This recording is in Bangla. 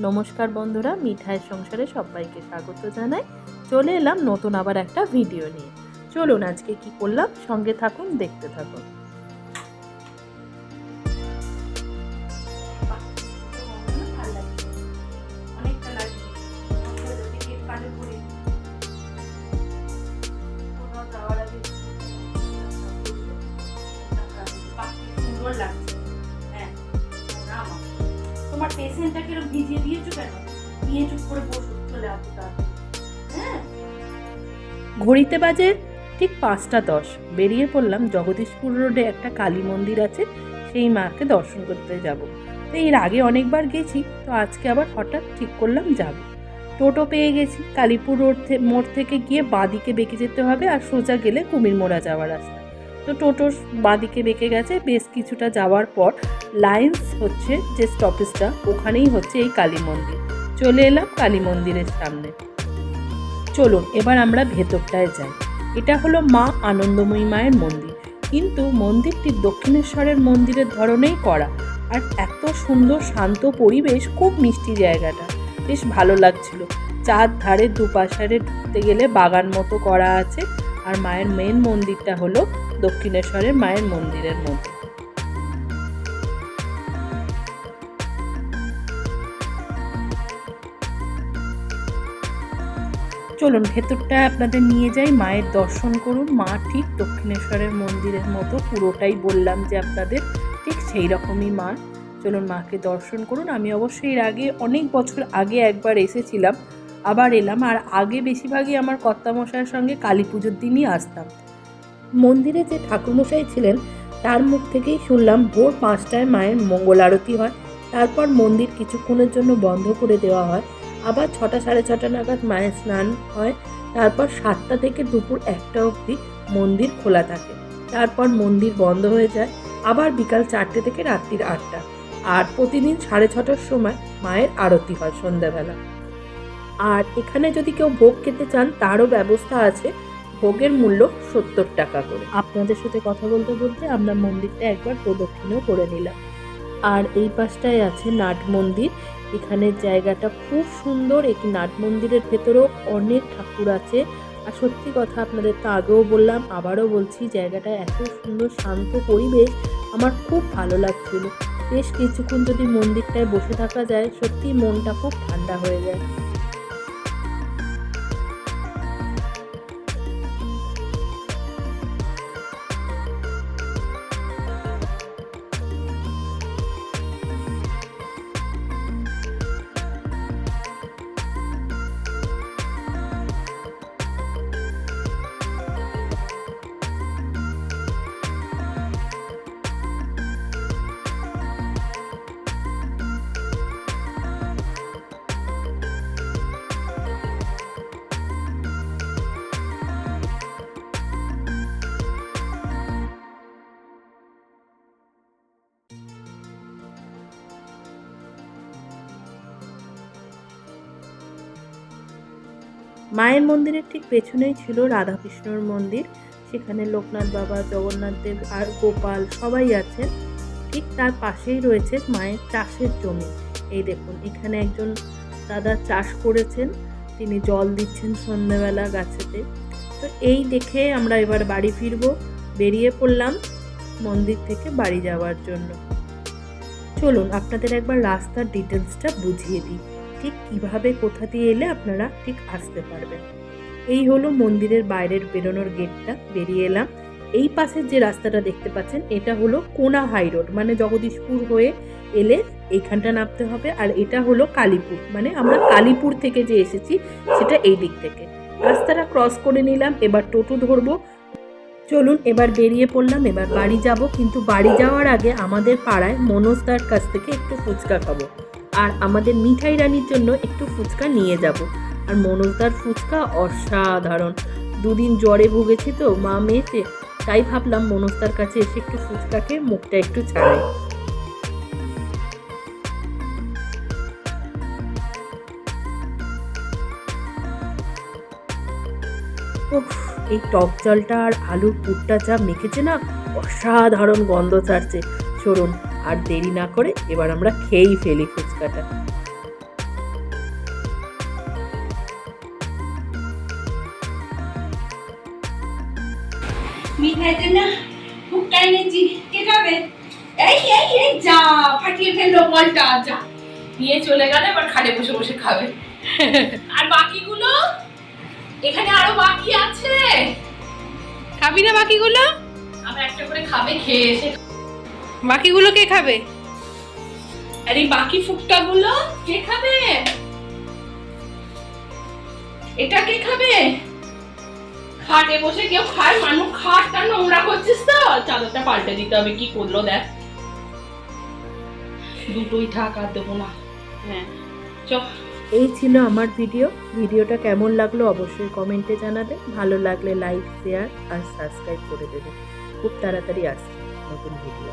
নমস্কার বন্ধুরা মিঠাইয়ের সংসারে সবাইকে স্বাগত জানাই। চলে এলাম নতুন আবার একটা ভিডিও নিয়ে। চলুন আজকে কি করলাম? সঙ্গে থাকুন, দেখতে থাকুন। পেশেন্টটাকে এরকম ভিজিয়ে দিয়েছ কেন? নিয়ে চুপ করে বসো, চলে আসো। হ্যাঁ? ঘড়িতে বাজে ঠিক পাঁচটা দশ। বেরিয়ে পড়লাম জগদীশপুর রোডে একটা কালী মন্দির আছে, সেই মাকে দর্শন করতে যাব। তো এর আগে অনেকবার গেছি, তো আজকে আবার হঠাৎ ঠিক করলাম যাব। টোটো পেয়ে গেছি, কালীপুর রোড মোড় থেকে গিয়ে বাঁদিকে বেঁকে যেতে হবে আর সোজা গেলে কুমির মোড়া যাওয়ার রাস্তা। তো টোটো বাঁদিকে বেঁকে গেছে। বেশ কিছুটা যাওয়ার পর লাইন্স হচ্ছে যে স্টপেজটা, ওখানেই হচ্ছে এই কালী মন্দির। চলে এলাম কালী মন্দিরের সামনে। চলুন, এবার আমরা ভেতরটায় যাই। এটা হলো মা আনন্দময়ী মায়ের মন্দির। কিন্তু মন্দিরটি দক্ষিণেশ্বরের মন্দিরের ধরনেই করা। আর এত সুন্দর, শান্ত পরিবেশ, খুব মিষ্টি জায়গাটা। বেশ ভালো লাগছিল। চার ধারে দুপাশারে ঢুকতে গেলে বাগান মতো করা আছে। আর মায়ের মেন মন্দিরটা হলো দক্ষিণেশ্বরের মায়ের মন্দিরের মধ্যে। চলুন, ভেতরটা আপনাদের নিয়ে যাই, মায়ের দর্শন করুন। মা ঠিক দক্ষিণেশ্বরের মন্দিরের মতো পুরোটাই বললাম যে আপনাদের ঠিক সেই রকমই মা। চলুন, মাকে দর্শন করুন। আমি অবশ্যই এর আগে অনেক বছর আগে একবার এসেছিলাম, আবার এলাম। আর আগে বেশিরভাগই আমার কর্তামশাইয়ের সঙ্গে কালী পুজোর দিনই আসতাম। মন্দিরে যে ঠাকুরমশাই ছিলেন, তার মুখ থেকেই শুনলাম ভোর পাঁচটায় মায়ের মঙ্গল আরতি হয়। তারপর মন্দির কিছুক্ষণের জন্য বন্ধ করে দেওয়া হয়। আবার ছটা সাড়ে ছটা নাগাদ মায়ের স্নান হয়। তারপর সাতটা থেকে দুপুর একটা অবধি মন্দির খোলা থাকে। তারপর মন্দির বন্ধ হয়ে যায়। আবার বিকাল চারটে থেকে রাত্রির আটটা। আর প্রতিদিন সাড়ে ছটার সময় মায়ের আরতি হয় সন্ধ্যাবেলা। আর এখানে যদি কেউ ভোগ খেতে চান, তারও ব্যবস্থা আছে। ভোগের মূল্য সত্তর টাকা করে। আপনাদের সাথে কথা বলতে বলতে আমরা মন্দিরটা একবার প্রদক্ষিণও করে নিলাম। আর এই পাশটায় আছে নাট মন্দির। এখানের জায়গাটা খুব সুন্দর। একটি নাট মন্দিরের ভেতরেও অনেক ঠাকুর আছে। আর সত্যি কথা আপনাদের তো আগেও বললাম, আবারও বলছি, জায়গাটা এত সুন্দর, শান্ত পরিবেশ। আমার খুব ভালো লাগছিল। বেশ কিছুক্ষণ যদি মন্দিরটায় বসে থাকা যায় সত্যি মনটা খুব ঠান্ডা হয়ে যায়। মায়ের মন্দিরের ঠিক পেছনেই ছিল রাধাকৃষ্ণর মন্দির। সেখানে লোকনাথ বাবা, জগন্নাথ দেব আর গোপাল সবাই আছেন। ঠিক তার পাশেই রয়েছে মায়ের চাষের জমি। এই দেখুন, এখানে একজন দাদা চাষ করেছেন। তিনি জল দিচ্ছেন সন্ধ্যাবেলা গাছেতে। তো এই দেখে আমরা এবার বাড়ি ফিরবো। বেরিয়ে পড়লাম মন্দির থেকে বাড়ি যাওয়ার জন্য। চলুন, আপনাদের একবার রাস্তার ডিটেলসটা বুঝিয়ে দিই। ঠিক কীভাবে কোথা দিয়ে এলে আপনারা ঠিক আসতে পারবেন। এই হলো মন্দিরের বাইরের বেরোনোর গেটটা বেরিয়ে এলাম। এই পাশের যে রাস্তাটা দেখতে পাচ্ছেন, এটা হলো কোনা হাই রোড মানে জগদীশপুর হয়ে এলে এইখানটা নামতে হবে। আর এটা হলো কালীপুর মানে আমরা কালীপুর থেকে যে এসেছি, সেটা এই দিক থেকে। রাস্তাটা ক্রস করে নিলাম, এবার টোটো ধরবো। চলুন, এবার বেরিয়ে পড়লাম, এবার বাড়ি যাব। কিন্তু বাড়ি যাওয়ার আগে আমাদের পাড়ায় মনোজদার কাছ থেকে একটু ফুচকা খাব। আর আমাদের মিঠাই রানীর জন্য একটু ফুচকা নিয়ে যাব। আর মনোজদার ফুচকা অসাধারণ। দুদিন জ্বরে ভুগেছে তো মা মেয়েতে, তাই ভাবলাম মনোজদার কাছে এসে একটু ফুচকা খেয়ে মুখটা একটু ছাড়াই। এই টক জলটা আর আলুর পুরটা যা মেখেছে না, অসাধারণ গন্ধ ছাড়ছে। চলুন আর দেরি না করে এবার আমরা খেয়েই ফেলি ফুচকাটা। চলে বসে বসে খাবে। আর বাকিগুলো? এখানে আরও বাকি আছে। খাবি না বাকিগুলো? একটা করে খাবে খেয়ে এসে বাকিগুলো কে খাবে? আর এই বাকি ফুটকাগুলো কে খাবে? এটা কে খাবে? খাটে বসে কেউ খায়? মানুষ খাটটা নোংরা করছিস তো? চাদরটা পাল্টে দিতে হবে কি করল দেখ। দুটোই থাক আর দেবো না। হ্যাঁ চ এই ছিল আমার ভিডিও। ভিডিওটা কেমন লাগল অবশ্যই কমেন্টে জানাবে। ভালো লাগলে লাইক শেয়ার আর সাবস্ক্রাইব করে দেবে। খুব তাড়াতাড়ি আসছে নতুন ভিডিও।